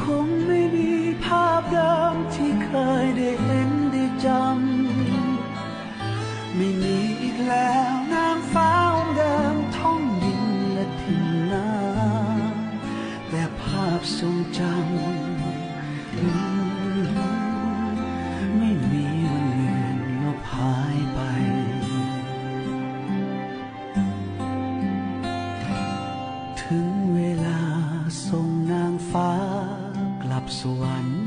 คงไม่มีภาพเดิมที่เคยได้เห็นได้จำ ไม่มีอีกแล้วนางฟ้าองค์เดิมท่องดินและทิ้งน้ำแต่ภาพทรงจำไม่มีวันเลือนลบหายไปถึงเวลาส่งนางฟ้า สวรรค์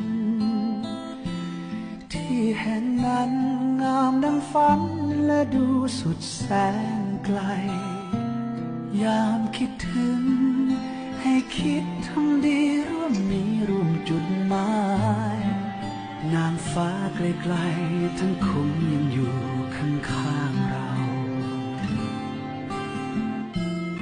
ที่แห่งนั้นงามดังฝันและดูสุดแสนไกล ยามคิดถึง ให้คิดทำดีร่วมมีร่วมจุดหมายนางฟ้าไกลๆทั้งคงยังอยู่ข้างๆเรา